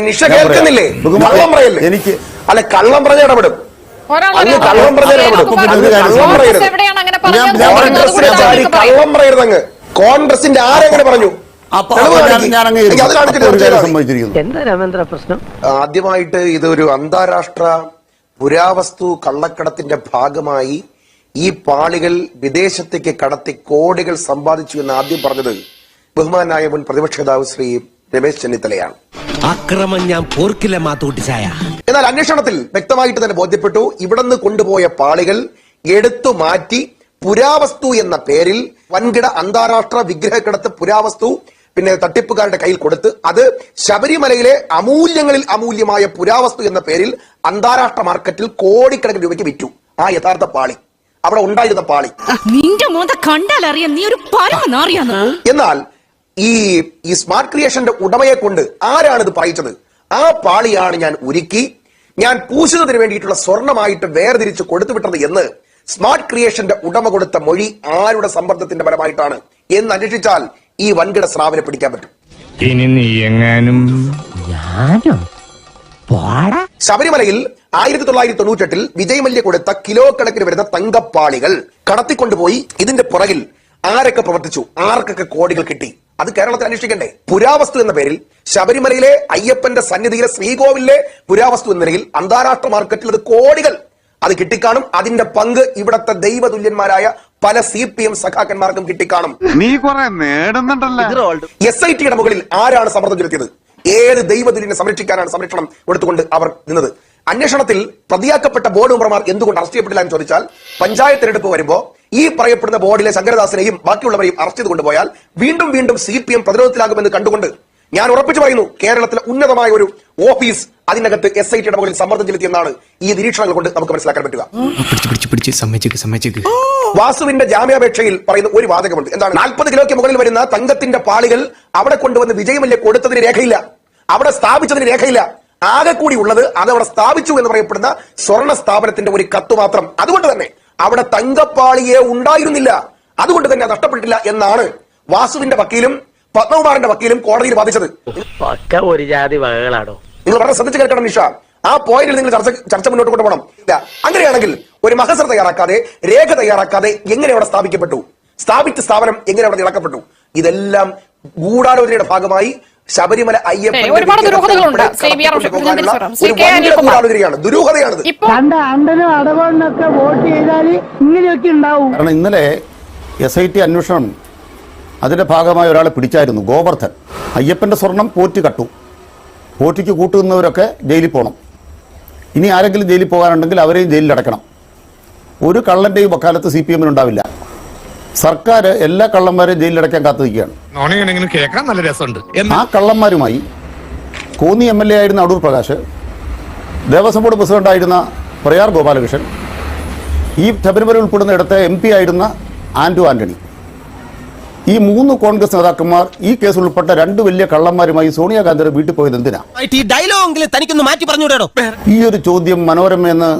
നിഷ. കേൾക്കുന്നില്ലേ? കള്ളം പറയല്ലേ? എനിക്ക് അല്ല കള്ളം പറഞ്ഞ ഇടപെടും. ഒരാൾ അങ്ങ് കള്ളം പറഞ്ഞാൽ അതെ, ഇടപെടും. അങ്ങ് കള്ളം പറയരുത്. കള്ളം പറയരുതങ്ങ്. കോൺഗ്രസിന്റെ ആരെങ്ങനെ പറഞ്ഞു? അങ്ങ് ആദ്യമായിട്ട് ഇതൊരു അന്താരാഷ്ട്ര പുരാവസ്തു കള്ളക്കടത്തിന്റെ ഭാഗമായി ഈ പാളികൾ വിദേശത്തേക്ക് കടത്തി കോടികൾ സമ്പാദിച്ചു എന്ന് ആദ്യം പറഞ്ഞത് ബഹുമാനായ മുൻ പ്രതിപക്ഷ നേതാവ് ശ്രീ രമേശ് ചെന്നിത്തലയാണ്. അക്രമം ഞാൻ പോർക്കില്ല മാത്തൂട്ടിച്ചായ എന്നാൽ അന്വേഷണത്തിൽ വ്യക്തമായിട്ട് തന്നെ ബോധ്യപ്പെട്ടു. ഇവിടുന്ന് കൊണ്ടുപോയ പാളികൾ എടുത്തു മാറ്റി പുരാവസ്തു എന്ന പേരിൽ വൻകിട അന്താരാഷ്ട്ര വിഗ്രഹക്കടത്ത് പുരാവസ്തു പിന്നെ തട്ടിപ്പുകാരുടെ കയ്യിൽ കൊടുത്ത് അത് ശബരിമലയിലെ അമൂല്യങ്ങളിൽ അമൂല്യമായ പുരാവസ്തു എന്ന പേരിൽ അന്താരാഷ്ട്ര മാർക്കറ്റിൽ കോടിക്കണക്കിന് രൂപയ്ക്ക് വിറ്റു. ആ യഥാർത്ഥ പാളി. അവിടെ ഉണ്ടായിരുന്ന പാളി. നിന്റെ മോന്ത കണ്ടാലറിയാം. നീ ഒരു എന്നാൽ ഈ ഈ സ്മാർട്ട് ക്രിയേഷന്റെ ഉടമയെ കൊണ്ട് ആരാണ് ഇത് പറയിച്ചത്? ആ പാളിയാണ് ഞാൻ ഒരുക്കി ഞാൻ പൂശുന്നതിന് വേണ്ടിയിട്ടുള്ള സ്വർണമായിട്ട് വേർതിരിച്ച് കൊടുത്തുവിട്ടത് എന്ന് സ്മാർട്ട് ക്രിയേഷന്റെ ഉടമ കൊടുത്ത മൊഴി ആരുടെ സമ്മർദ്ദത്തിന്റെ ഫലമായിട്ടാണ്? എന്ന് അന്വേഷിച്ചാൽ ഈ വൻകിട സ്രാവിനെ പിടിക്കാൻ പറ്റും. ഇനി നീ എങ്ങാനും ശബരിമലയിൽ ആയിരത്തി തൊള്ളായിരത്തി തൊണ്ണൂറ്റെട്ടിൽ വിജയ് മല്യ കൊടുത്ത കിലോ കണക്കിന് വരുന്ന തങ്കപ്പാളികൾ കടത്തിക്കൊണ്ടുപോയി ഇതിന്റെ പുറകിൽ ആരൊക്കെ പ്രവർത്തിച്ചു? ആർക്കൊക്കെ കോടികൾ കിട്ടി? അത് കേരളത്തിൽ അന്വേഷിക്കണ്ടേ? പുരാവസ്തു എന്ന പേരിൽ ശബരിമലയിലെ അയ്യപ്പന്റെ സന്നിധിയിലെ ശ്രീകോവിലെ പുരാവസ്തു എന്ന നിലയിൽ അന്താരാഷ്ട്ര മാർക്കറ്റിൽ അത് കോടികൾ അത് കിട്ടിക്കാണും. അതിന്റെ പങ്ക് ഇവിടത്തെ ദൈവതുല്യന്മാരായ പല സി പി എം സഖാക്കന്മാർക്കും കിട്ടിക്കാണും. നീ കൊറേ നേടുന്നുണ്ടല്ലോ. എസ് ഐ ടിയുടെ മുകളിൽ ആരാണ് സമ്മർദ്ദം ചെലുത്തിയത്? ഏത് ദൈവതുല്യനെ സംരക്ഷിക്കാനാണ് സംരക്ഷണം എടുത്തുകൊണ്ട് അവർ നിന്നത്? അന്വേഷണത്തിൽ പ്രതിയാക്കപ്പെട്ട ബോർഡ് മെമ്പർമാർ എന്തുകൊണ്ട് അറസ്റ്റ് ചെയ്യപ്പെട്ടില്ല എന്ന് ചോദിച്ചാൽ പഞ്ചായത്ത് തിരഞ്ഞെടുപ്പ് വരുമ്പോ ഈ പറയപ്പെടുന്ന ബോർഡിലെ ശങ്കരദാസിനെയും ബാക്കിയുള്ളവരെയും അറസ്റ്റ് ചെയ്ത് കൊണ്ടുപോയാൽ വീണ്ടും വീണ്ടും സി പി എം പ്രതിരോധത്തിലാകുമെന്ന് കണ്ടുകൊണ്ട് ഞാൻ ഉറപ്പിച്ചു പറയുന്നു കേരളത്തിലെ ഉന്നതമായ ഒരു ഓഫീസ് അതിനകത്ത് എസ് ഐ ടിയുടെ മുകളിൽ സമ്മർദ്ദം ചെലുത്തിയെന്നാണ് ഈ നിരീക്ഷണങ്ങൾ കൊണ്ട് നമുക്ക് മനസ്സിലാക്കാൻ പറ്റുക. വാസുവിന്റെ ജാമ്യാപേക്ഷയിൽ പറയുന്ന ഒരു വാചകമുണ്ട്. എന്താണ്? നാൽപ്പത് കിലോയ്ക്ക് മുകളിൽ വരുന്ന തങ്കത്തിന്റെ പാളികൾ അവിടെ കൊണ്ടുവന്ന് വിജയമല്യ കൊടുത്തതിന് രേഖയില്ല. അവിടെ സ്ഥാപിച്ചതിന് രേഖയില്ല. ആകെ കൂടി ഉള്ളത് അത് അവിടെ സ്ഥാപിച്ചു എന്ന് പറയപ്പെടുന്ന സ്വർണ സ്ഥാപനത്തിന്റെ ഒരു കത്ത് മാത്രം. അതുകൊണ്ട് തന്നെ അവിടെ തങ്കപ്പാളിയെ ഉണ്ടായിരുന്നില്ല. അതുകൊണ്ട് തന്നെ നഷ്ടപ്പെട്ടില്ല എന്നാണ് വാസുവിന്റെ വക്കീലും പത്മകുമാറിന്റെ വക്കീലും കോടതിയിൽ വാദിച്ചത്. ഒരു ജാതി വകകളാണോ നിങ്ങൾ വളരെ ശ്രദ്ധിച്ചു കേൾക്കണം നിഷ. ആ പോയിന്റിൽ നിങ്ങൾ ചർച്ച ചർച്ച മുന്നോട്ട് കൊണ്ടുപോകണം. ഇല്ല അങ്ങനെയാണെങ്കിൽ ഒരു മഹസർ തയ്യാറാക്കാതെ രേഖ തയ്യാറാക്കാതെ എങ്ങനെ അവിടെ സ്ഥാപിക്കപ്പെട്ടു? സ്ഥാപിച്ച സ്ഥാപനം എങ്ങനെ അവിടെ ഇളക്കപ്പെട്ടു? ഇതെല്ലാം ഗൂഢാലോചനയുടെ ഭാഗമായി ശബരിമല അയ്യപ്പൻ ദുരൂഹതയാണിത് കണ്ട അണ്ടനും വോട്ട് ചെയ്താൽ ഇങ്ങനെയൊക്കെ ഉണ്ടാവും. കാരണം ഇന്നലെ എസ് ഐ ടി അന്വേഷണം അതിന്റെ ഭാഗമായി ഒരാളെ പിടിച്ചായിരുന്നു ഗോവർദ്ധൻ. അയ്യപ്പന്റെ സ്വർണം പോറ്റി കട്ടു. പോറ്റിക്ക് കൂട്ടുന്നവരൊക്കെ ജയിലിൽ പോകണം ഇനി ആരെങ്കിലും ജയിലിൽ പോകാനുണ്ടെങ്കിൽ അവരെയും ജയിലിൽ അടക്കണം ഒരു കള്ളന്റെയും വക്കാലത്ത് സി പി എമ്മിനുണ്ടാവില്ല സർക്കാർ എല്ലാ കള്ളന്മാരെയും ജയിലിലടക്കാൻ കാത്തിരിക്കുകയാണ് കേൾക്കാൻ നല്ല രസമുണ്ട്. ആ കള്ളന്മാരുമായി കോന്നി എം എൽ എ ആയിരുന്ന അടൂർ പ്രകാശ് ദേവസ്വം ബോർഡ് പ്രസിഡന്റായിരുന്ന പ്രയാർ ഗോപാലകൃഷ്ണൻ ഈ ശബരിമല ഉൾപ്പെടുന്ന ഇടത്തെ എം പി ആയിരുന്ന ആൻഡു ആന്റണി. ഈ മൂന്ന് കോൺഗ്രസ് നേതാക്കന്മാർ ഈ കേസിൽ ഉൾപ്പെട്ട രണ്ട് വലിയ കള്ളന്മാരുമായി സോണിയാഗാന്ധിയുടെ വീട്ടിൽ പോയത് എന്തിനാ? തനിക്കൊന്ന് മാറ്റി പറഞ്ഞുകൂടാടോ ഈ ഒരു ചോദ്യം മനോരമയെന്ന്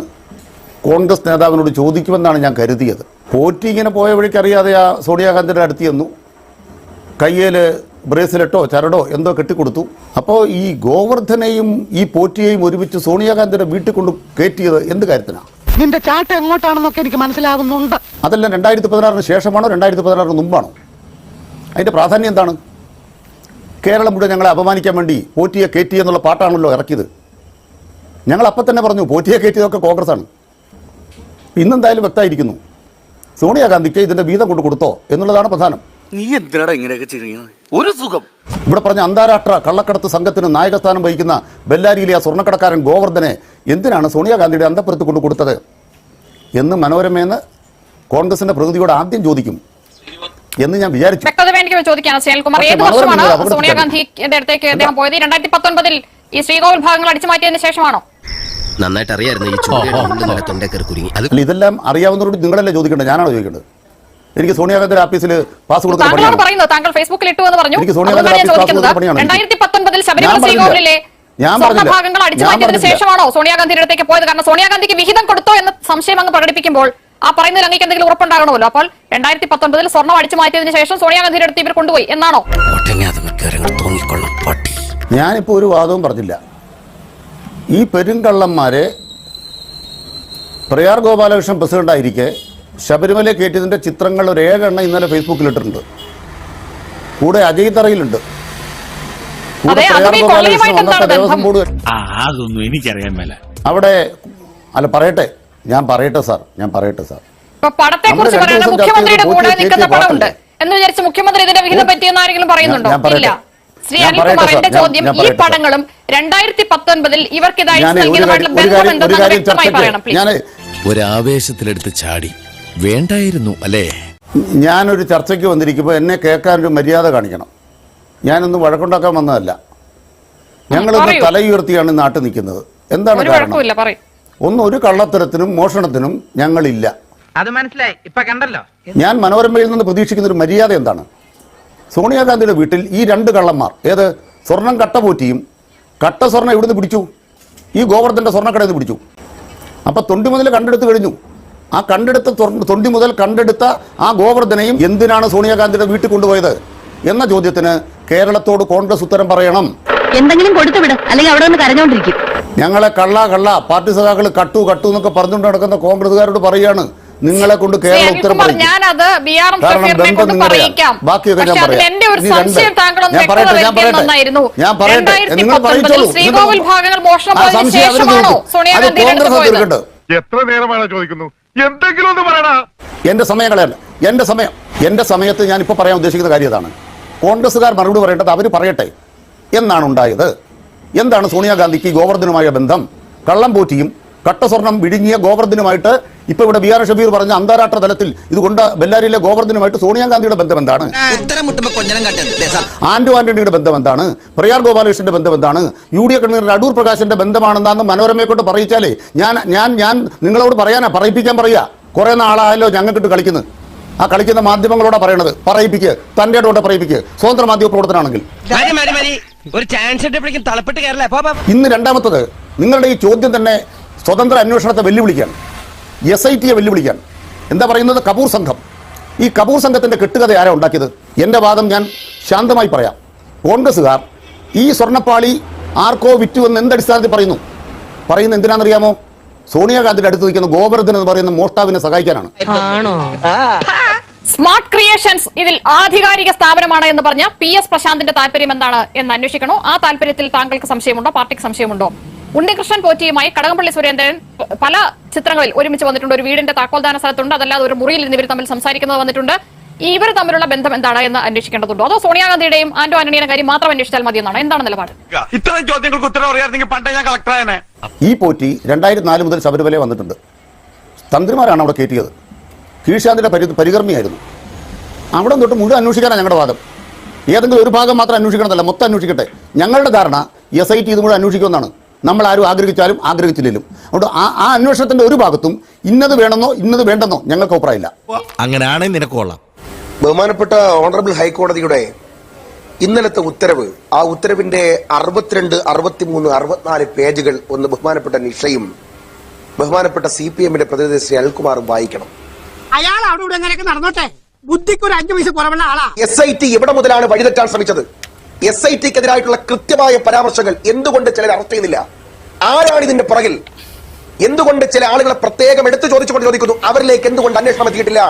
കോൺഗ്രസ് നേതാവിനോട് ചോദിക്കുമെന്നാണ് ഞാൻ കരുതിയത്. പോറ്റി ഇങ്ങനെ പോയ വഴിക്ക് അറിയാതെ ആ സോണിയാഗാന്ധിയുടെ അടുത്ത് ചെന്നു. കയ്യിൽ ബ്രേസ്ലെറ്റോ ചരടോ എന്തോ കെട്ടിക്കൊടുത്തു. അപ്പോൾ ഈ ഗോവർദ്ധനെയും ഈ പോറ്റിയെയും ഒരുമിച്ച് സോണിയാഗാന്ധിയുടെ വീട്ടിൽ കൊണ്ട് കയറ്റിയത് എന്ത് കാര്യത്തിനാണ് നിന്റെ ചാട്ട എങ്ങോട്ടാണെന്നൊക്കെ എനിക്ക് മനസ്സിലാകുന്നുണ്ട് അതെല്ലാം രണ്ടായിരത്തി പതിനാറിന് ശേഷമാണോ രണ്ടായിരത്തി പതിനാറിന് മുമ്പാണോ? അതിന്റെ പ്രാധാന്യം എന്താണ്? കേരളം മുഴുവൻ ഞങ്ങളെ അപമാനിക്കാൻ വേണ്ടി പോറ്റിയെ കയറ്റി എന്നുള്ള പാട്ടാണല്ലോ ഇറക്കിയത്. ഞങ്ങൾ അപ്പം തന്നെ പറഞ്ഞു പോറ്റിയെ കയറ്റിയതൊക്കെ കോൺഗ്രസ്സാണ്. ഇന്നെന്തായാലും വ്യക്തമായിരിക്കുന്നു. സോണിയാഗാന്ധിക്ക് ഇതിന്റെ വീതം കൊണ്ട് കൊടുത്തോ എന്നുള്ളതാണ് പ്രധാനം. നീ എന്തിനാടാ ഇങ്ങനെയൊക്കെ ചെയ്യുന്നത് ഒരു സുഖം. ഇവിടെ പറഞ്ഞ അന്താരാഷ്ട്ര കള്ളക്കടത്ത് സംഘത്തിന് നായകസ്ഥാനം വഹിക്കുന്ന ബെല്ലാരിയിലെ ആ സ്വർണക്കടക്കാരൻ ഗോവർദ്ധനെ എന്തിനാണ് സോണിയാഗാന്ധിയുടെ അന്തപ്പുറത്ത് കൊണ്ട് കൊടുത്തത്? എന്ന് മനോരമയെന്ന് കോൺഗ്രസിന്റെ പ്രകൃതിയോട് ആദ്യം ചോദിക്കും. എന്ന് ഞാൻ വിചാരിച്ചു. വ്യക്തത വേണ്ടി ചോദിക്കാണ് സുനിൽകുമാർ പക്ഷേ ഏത് വർഷമാണ്. സോണിയാഗാന്ധിയുടെ അടുത്തേക്ക് അദ്ദേഹം പോയത്? രണ്ടായിരത്തി പത്തൊൻപതിൽ ഈ ശ്രീകോവിൽ ഭാഗങ്ങൾ അടിച്ചു മാറ്റിയതിന് ശേഷമാണോ? നന്നായിട്ട് അറിയായിരുന്നു ഈ ചോദ്യം ഉള്ളിൽ നല്ല തൊണ്ടേ കയറി കുരുങ്ങി. അത് അല്ല ഇതെല്ലാം അറിയാവുന്നവരോട് നിങ്ങളല്ലേ ചോദിക്കേണ്ടത്? ഞാനാണോ ചോദിക്കേണ്ടത്? എനിക്ക് സോണിയാഗാന്ധിയുടെ ഓഫീസിൽ പാസ് കൊടുക്കുന്ന താങ്കളാണ് പണിയാണ്? പറയുന്നത് താങ്കൾ ഫേസ്ബുക്കിൽ ഇട്ടു എന്ന് പറഞ്ഞു. എനിക്ക് സോണിയാ അതുകൊണ്ടാണ് ഞാൻ ഗാന്ധി ചോദിക്കുന്നത്. പാസ്പോർട്ട് പണിയാണ്. രണ്ടായിരത്തി പത്തൊൻപതിൽ ശബരിമല ഞാൻ പറഞ്ഞില്ല. ശ്രീകോവിലെ ഞാൻ സ്വർണ പറഞ്ഞില്ല. ഭാഗങ്ങൾ അടിച്ചു ഞാൻ മാറ്റിയതിനു പറഞ്ഞില്ല. ശേഷമാണോ സോണിയാഗാന്ധിയുടെ അടുത്തേക്ക് പോയത്? കാരണം സോണിയാഗാന്ധിക്ക് വിഹിതം കൊടുത്തോ എന്ന സംശയം അങ്ങ് പ്രകടിപ്പിക്കുമ്പോൾ ആ പറയുന്നതിൽ അങ്ങേക്ക് എന്തെങ്കിലും ഉറപ്പുണ്ടാകണമല്ലോ. അപ്പോൾ രണ്ടായിരത്തി പത്തൊൻപതിൽ സ്വർണം അടിച്ചു മാറ്റിയതിനു ശേഷം സോണിയാഗാന്ധിയുടെ അടുത്ത് ഇവർ കൊണ്ടുപോയി എന്നാണോ? തോന്നിക്കൊള്ളും പട്ടി. ഞാനിപ്പോൾ ഒരു വാദവും പറഞ്ഞില്ല. ഈ പെരുങ്കള്ളന്മാരെ പ്രയാർ ഗോപാലകൃഷ്ണൻ പ്രസിഡന്റായിരിക്കെ ശബരിമല കയറ്റിയതിന്റെ ചിത്രങ്ങൾ ഒരു ഏഴെണ്ണം ഇന്നലെ ഫേസ്ബുക്കിലിട്ടിട്ടുണ്ട്. കൂടെ അജയ് തറയിലുണ്ട്. കൂടെ അതെ, അതും പ്രയാർ ഗോപാലകൃഷ്ണൻ അന്നത്തെ എന്താണ് ദേവസ്വം ബന്ധം? ബോർഡ് അതൊന്നും എനിക്കറിയാൻ മേല. അവിടെ അല്ല പറയട്ടെ. ഞാൻ പറയട്ടെ സാർ. ഞാൻ പറയട്ടെ സാർ. ഇപ്പൊ പടത്തെ കുറിച്ച് പറയുന്നത് മുഖ്യമന്ത്രിയുടെ കൂടെ നിൽക്കുന്ന പടമുണ്ട്. എന്ന് വിചാരിച്ച് മുഖ്യമന്ത്രി ഇതിന്റെ വിഹിതം പറ്റിയെന്ന് ആരെങ്കിലും പറയുന്നുണ്ടോ? ഇല്ല. ശ്രീ അനിൽകുമാറിന്റെ പറയട്ടെ അനിൽകുമാർ എന്റെ ചോദ്യം ഈ. പടങ്ങളും രണ്ടായിരത്തി പത്തൊൻപതിൽ ഇവർക്ക് ഞാൻ ഒരു നൽകിയതുമായിട്ടുള്ള ബന്ധം എന്തെന്ന് വ്യക്തമായി പറയണം പ്ലീസ് ഒരാവേശത്തിലെടുത്ത് ചാടി. വേണ്ടായിരുന്നു അല്ലേ? ഞാനൊരു ചർച്ചയ്ക്ക് വന്നിരിക്കുമ്പോൾ എന്നെ കേൾക്കാനൊരു മര്യാദ കാണിക്കണം. ഞാനൊന്നും വഴക്കുണ്ടാക്കാൻ വന്നതല്ല. ഞങ്ങളിന്ന് പറയൂ. തല ഉയർത്തിയാണ് ഈ നാട്ടിൽ നിൽക്കുന്നത്. എന്താണ് കാരണം? പറയും. ഒരു കള്ളത്തരത്തിനും മോഷണത്തിനും ഞങ്ങളില്ല. അത് മനസ്സിലായി. ഇപ്പൊ കണ്ടല്ലോ. ഞാൻ മനോരമയിൽ നിന്ന് പ്രതീക്ഷിക്കുന്ന ഒരു മര്യാദ എന്താണ്? സോണിയാഗാന്ധിയുടെ വീട്ടിൽ ഈ രണ്ട് കള്ളന്മാർ ഏത്? സ്വർണം കട്ട പോറ്റിയും കട്ട സ്വർണം എവിടുന്ന് പിടിച്ചു? ഈ ഗോവർദ്ധന്റെ സ്വർണക്കടയിൽ നിന്ന് പിടിച്ചു. അപ്പോൾ തൊണ്ടി മുതൽ കണ്ടെടുത്ത് കഴിഞ്ഞു. ആ കണ്ടെടുത്ത തൊണ്ടി മുതൽ കണ്ടെടുത്ത ആ ഗോവർദ്ധനെയും എന്തിനാണ് സോണിയാഗാന്ധിയുടെ വീട്ടിൽ കൊണ്ടുപോയത്? എന്ന ചോദ്യത്തിന് കേരളത്തോട് കോൺഗ്രസ് ഉത്തരം പറയണം. എന്തെങ്കിലും കൊടുത്തു വിട്. അല്ലെങ്കിൽ അവിടെ നിന്ന് കരഞ്ഞോണ്ടിരിക്കും. ഞങ്ങളെ കള്ള കള്ള പാർട്ടി സഖാക്കൾ കട്ടു കട്ടു എന്നൊക്കെ പറഞ്ഞുകൊണ്ട് നടക്കുന്ന കോൺഗ്രസ്സുകാരോട് പറയാണ്. നിങ്ങളെ കൊണ്ട് കേരള ഉത്തരം പറയിക്കും. ബാക്കിയൊക്കെ ഞാൻ പറയാം. ഞാൻ പറയട്ടെ, ഞാൻ പറയട്ടെ. ഞാൻ നിങ്ങൾ പറയിച്ചോളൂ. സംശയം. അത് കോൺഗ്രസ് തീർക്കട്ടെ. എത്ര നേരമാണ് ചോദിക്കുന്നു? എന്തെങ്കിലും ഒന്ന് പറയടാ. എന്റെ സമയം കളയല്ല എന്റെ സമയം. എന്റെ സമയത്ത് ഞാൻ ഇപ്പോൾ പറയാൻ ഉദ്ദേശിക്കുന്ന കാര്യം ഇതാണ്. കോൺഗ്രസ്സുകാർ മറുപടി പറയേണ്ടത് അവർ പറയട്ടെ എന്നാണ് ഉണ്ടായത്. എന്താണ് സോണിയാഗാന്ധിക്ക് ഗോവർദ്ധനുമായ ബന്ധം? കള്ളം പോറ്റിയും കട്ടസ്വർണം വിഴുങ്ങിയ ഗോവർദ്ധനുമായിട്ട് ഇപ്പൊ ഇവിടെ ബി ആർ ഷബീർ പറഞ്ഞ അന്താരാഷ്ട്ര തലത്തിൽ ഇതുകൊണ്ട് ബെല്ലാരിയിലെ ഗോവർദ്ധനുമായിട്ട് സോണിയാഗാന്ധിയുടെ ബന്ധം എന്താണ്? ആന്റോ ആന്റണിയുടെ ബന്ധം എന്താണ്? പ്രയാർ ഗോപാലകൃഷ്ണന്റെ ബന്ധം എന്താണ്? U D F convenor Adoor പ്രകാശിന്റെ ബന്ധമാണെന്നാന്ന് മനോരമയെ കൊണ്ട് പറയിച്ചാലേ. ഞാൻ ഞാൻ ഞാൻ നിങ്ങളോട് പറയാനാ പറയിപ്പിക്കാൻ പറയാ. കുറെ നാളായല്ലോ ഞങ്ങൾക്കിട്ട് കളിക്കുന്നത് ആ കളിക്കുന്ന മാധ്യമങ്ങളോടെ പറയണത്. പറയിപ്പിക്ക്. തന്റെ ഇടോടെ പറയിപ്പിക്ക്. സ്വതന്ത്ര മാധ്യമ പ്രവർത്തനാണെങ്കിൽ. ഒരു ചാൻസ്. ഇന്ന് രണ്ടാമത്തത് നിങ്ങളുടെ ഈ ചോദ്യം തന്നെ സ്വതന്ത്ര അന്വേഷണത്തെ വെല്ലുവിളിക്കാൻ എസ് ഐ ടിയെ വെല്ലുവിളിക്കാൻ. എന്താ പറയുന്നത്? കപൂർ സംഘം. ഈ കപൂർ സംഘത്തിന്റെ കെട്ടുകഥ ആരാ ഉണ്ടാക്കിയത്? എന്റെ വാദം ഞാൻ ശാന്തമായി പറയാം. കോൺഗ്രസ്സുകാർ ഈ സ്വർണപ്പാളി ആർക്കോ വിറ്റു എന്ന് എന്തടിസ്ഥാനത്തിൽ പറയുന്നു? പറയുന്ന എന്തിനാണെന്നറിയാമോ? സോണിയാഗാന്ധിയുടെ അടുത്ത് നിൽക്കുന്ന ഗോവർദ്ധൻ എന്ന് പറയുന്ന മോഷ്ടാവിനെ സഹായിക്കാനാണ്. സ്മാർട്ട് ക്രിയേഷൻസ് ഇതിൽ ആധികാരിക സ്ഥാപനമാണ് എന്ന് പറഞ്ഞ പി എസ് പ്രശാന്തിന്റെ താല്പര്യം എന്താണ് എന്ന് അന്വേഷിക്കണോ? ആ താല്പര്യത്തിൽ താങ്കൾക്ക് സംശയമുണ്ടോ? പാർട്ടിക്ക് സംശയമുണ്ടോ? ഉണ്ണികൃഷ്ണൻ പോറ്റിയുമായി കടകംപള്ളി സുരേന്ദ്രൻ പല ചിത്രങ്ങളിൽ ഒരുമിച്ച് വന്നിട്ടുണ്ട്. ഒരു വീടിന്റെ താക്കോൽദാന സ്ഥലത്തുണ്ട്. അതല്ലാതെ ഒരു മുറിയിൽ നിന്ന് ഇവർ തമ്മിൽ സംസാരിക്കുന്നത് വന്നിട്ടുണ്ട്. ഇവർ തമ്മിലുള്ള ബന്ധം എന്താണ് എന്ന് അന്വേഷിക്കേണ്ടതുണ്ടോ. അതോ സോണിയാഗാന്ധിയുടെയും ആന്റോ ആന്റണിയുടെ കാര്യം മാത്രം അന്വേഷിച്ചാൽ മതി എന്നാണ് എന്താണ് നിലപാട്? ഇത്തരം ചോദ്യങ്ങൾക്ക് ഉത്തരം അറിയാമെങ്കിൽ പണ്ടേ ഞാൻ കളക്ടറായനെ ഈ പോറ്റി രണ്ടായിരത്തി നാല് മുതൽ ശബരിമല വന്നിട്ടുണ്ട്. തന്ത്രിമാരാണ് അവിടെ കയറ്റിയത്. കീഴ്ശാന്തിന്റെ പരി പരികർമ്മിയായിരുന്നു. അവിടെ തൊട്ട് മുഴുവൻ അന്വേഷിക്കാനാണ് ഞങ്ങളുടെ വാദം. ഏതെങ്കിലും ഒരു ഭാഗം മാത്രം അന്വേഷിക്കണമെന്നല്ല മൊത്തം അന്വേഷിക്കട്ടെ. ഞങ്ങളുടെ ധാരണ എസ് ഐ ടി ഇത് മുഴുവൻ അന്വേഷിക്കുമെന്നാണ്. നമ്മൾ ആരും ആഗ്രഹിച്ചാലും ആഗ്രഹിച്ചില്ലെങ്കിലും. അതുകൊണ്ട് ആ ആ അന്വേഷണത്തിന്റെ ഒരു ഭാഗത്തും ഇന്നത് വേണമെന്നോ ഇന്നത് വേണ്ടെന്നോ ഞങ്ങൾക്ക് അഭിപ്രായമില്ല. അങ്ങനെയാണെങ്കിൽ നിനക്ക് കൊള്ളാം. ബഹുമാനപ്പെട്ട ഓണറബിൾ ഹൈക്കോടതിയുടെ ഇന്നലത്തെ ഉത്തരവ് ആ ഉത്തരവിന്റെ അറുപത്തിരണ്ട് അറുപത്തിമൂന്ന് അറുപത്തിനാല് പേജുകൾ ഒന്ന് ബഹുമാനപ്പെട്ട നിഷയും ബഹുമാനപ്പെട്ട സി പി എമ്മിന്റെ പ്രതിനിധി ശ്രീ അൽകുമാറും വായിക്കണം. അയാൾ അവിടെ ഇവിടെ നടന്നോട്ടെ? ബുദ്ധിക്ക് ഒരു അഞ്ചു പൈസ കുറവുള്ള ആളാ. എസ് ഐ ടി എവിടെ മുതലാണ് വഴിതെറ്റാൻ ശ്രമിച്ചത്? എസ് ഐ ടിക്കെതിരായിട്ടുള്ള കൃത്യമായ പരാമർശങ്ങൾ എന്തുകൊണ്ട് ചിലർ അറസ്റ്റ് ചെയ്യുന്നില്ല? ആരാണ് ഇതിന്റെ പുറകിൽ? എന്തുകൊണ്ട് ചില ആളുകളെ പ്രത്യേകം എടുത്തു ചോദിച്ചുകൊണ്ട് ചോദിക്കുന്നു? അവരിലേക്ക് എന്തുകൊണ്ട് അന്വേഷണം എത്തിയിട്ടില്ല?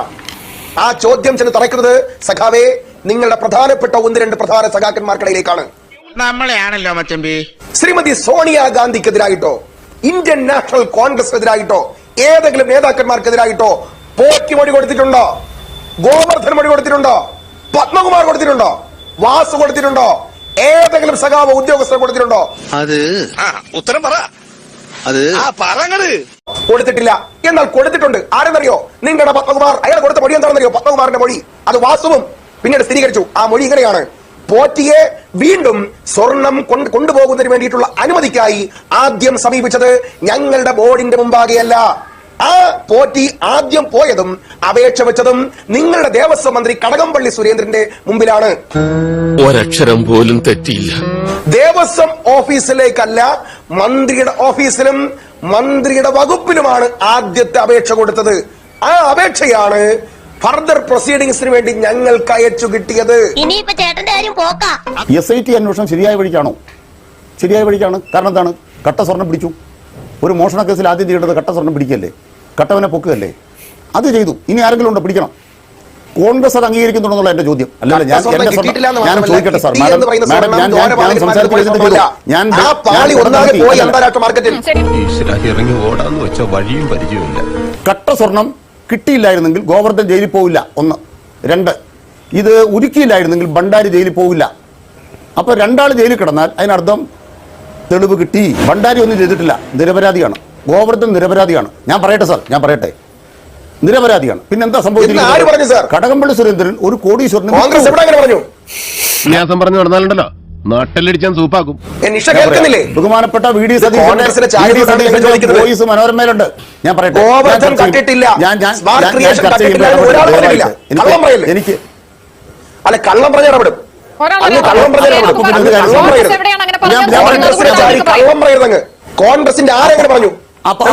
ആ ചോദ്യം ചെന്ന് തറയ്ക്കുന്നത് സഖാവേ നിങ്ങളുടെ പ്രധാനപ്പെട്ട ഒന്ന് രണ്ട് പ്രധാന സഖാക്കന്മാർക്കിടയിലേക്കാണ്. നമ്മളെയാണല്ലോ മച്ചമ്പി. ശ്രീമതി സോണിയ ഗാന്ധിക്കെതിരായിട്ടോ ഇന്ത്യൻ നാഷണൽ കോൺഗ്രസിനെതിരായിട്ടോ ഏതെങ്കിലും നേതാക്കന്മാർക്കെതിരായിട്ടോ പോറ്റി മൊഴി കൊടുത്തിട്ടുണ്ടോ? ഗോവർദ്ധൻ മൊഴി കൊടുത്തിട്ടുണ്ടോ? പത്മകുമാർ കൊടുത്തിട്ടുണ്ടോ? വാസു കൊടുത്തിട്ടുണ്ടോ? ഏതെങ്കിലും സഖാവ് ഉദ്യോഗസ്ഥർ കൊടുത്തിട്ടുണ്ടോ? അത് ഉത്തരം പറ. അത് ആ പറങ്ങട് കൊടുത്തിട്ടില്ല. എന്നാൽ കൊടുത്തിട്ടുണ്ട്. ആരെന്നറിയോ? നിങ്ങളുടെ പത്മകുമാർ. അയാൾ കൊടുത്ത മൊഴി എന്താണെന്നറിയോ? പത്മകുമാറിന്റെ മൊഴി. അത് വാസുവും പിന്നീട് സ്ഥിരീകരിച്ചു. ആ മൊഴി ഇങ്ങനെയാണ്. പോറ്റിയെ വീണ്ടും സ്വർണം കൊണ്ട് കൊണ്ടുപോകുന്നതിന് വേണ്ടിയിട്ടുള്ള അനുമതിക്കായി ആദ്യം സമീപിച്ചത് ഞങ്ങളുടെ ബോർഡിന്റെ മുമ്പാകെയല്ല. ആ പോറ്റി ആദ്യം പോയതും അപേക്ഷ വെച്ചതും നിങ്ങളുടെ ദേവസ്വം മന്ത്രി കടകംപള്ളി സുരേന്ദ്രന്റെ മുമ്പിലാണ്. ഒരക്ഷരം പോലും തെറ്റിയില്ല. ദേവസ്വം ഓഫീസിലേക്കല്ല മന്ത്രിയുടെ ഓഫീസിലും മന്ത്രിയുടെ വകുപ്പിലുമാണ് ആദ്യത്തെ അപേക്ഷ കൊടുത്തത്. ആ അപേക്ഷയാണ് ഫർദർ പ്രൊസീഡിംഗ്സിന് വേണ്ടി ഞങ്ങൾക്ക് അയച്ചു കിട്ടിയത്. എസ് ഐ ടി അന്വേഷണം ശരിയായ വഴിക്കാണോ? ശരിയായ വഴിക്കാണ്. കാരണം എന്താണ്? കട്ട സ്വർണം പിടിച്ചു. ഒരു മോഷണ കേസിൽ ആദ്യം ചെയ്യേണ്ടത് കട്ട സ്വർണം പിടിക്കല്ലേ കട്ടവനെ പൊക്കുകയല്ലേ? അത് ചെയ്തു. ഇനി ആരെങ്കിലും ഉണ്ടോ പിടിക്കണം? കോൺഗ്രസ് അത് അംഗീകരിക്കുന്നുണ്ടെന്നുള്ള എന്റെ ചോദ്യം. അല്ലല്ല ഞാൻ ഞാൻ ചോദിക്കട്ടെ സാർ. കിട്ടി മാഡം പറയുന്ന മാഡം ഞാൻ ഞാൻ ഞാൻ ദ്വാരപാലകന്മാരുടെ സംസാരിക്കുന്നത് സ്വർണമല്ല. ഞാൻ ആ പാളി ഒന്നാകെ പോയി അന്താരാഷ്ട്ര മാർക്കറ്റിൽ. ശരി ഇറങ്ങി ഓടാന്ന് വെച്ച വഴിയും പരിചയമില്ല കട്ട സ്വർണം കിട്ടിയില്ലായിരുന്നെങ്കിൽ ഗോവർദ്ധൻ ജയിലിൽ പോവില്ല. ഒന്ന്. രണ്ട്. ഇത് ഉരുക്കിയില്ലായിരുന്നെങ്കിൽ ഭണ്ഡാരി ജയിലിൽ പോവില്ല. അപ്പൊ രണ്ടാൾ ജയിലിൽ കിടന്നാൽ അതിനർത്ഥം തെളിവ് കിട്ടി. ഭണ്ഡാരി ഒന്നും ചെയ്തിട്ടില്ല. നിരപരാധിയാണ്. ഗോവർദ്ധൻ നിരപരാധിയാണ്. ഞാൻ പറയട്ടെ സാർ? ഞാൻ പറയട്ടെ. നിരപരാധിയാണ്. പിന്നെ എന്താ എന്ന് ആര് പറഞ്ഞു, സാർ? കടകംപള്ളി സുരേന്ദ്രൻ ഒരു കോടി കോൺഗ്രസ് എവിടെ അങ്ങനെ പറഞ്ഞു? പറഞ്ഞു നടന്നാലുണ്ടല്ലോ. നാട്ടിലടിച്ചാൻ സൂപ്പാക്കും. നിഷ കേൾക്കുന്നില്ലേ? ബഹുമാനപ്പെട്ട വി ഡി. വോയിസ് മനോരമയിലുണ്ട്. ഞാൻ പറയട്ടെ. ഞാൻ എനിക്ക് പറയല്ലേ? എനിക്ക് അല്ല കള്ളം പറഞ്ഞ ഇടപെടും. കള്ളം പറയരുതങ്ങ് കോൺഗ്രസിന്റെ ആരെങ്ങനെ പറഞ്ഞു? അപ്പൊ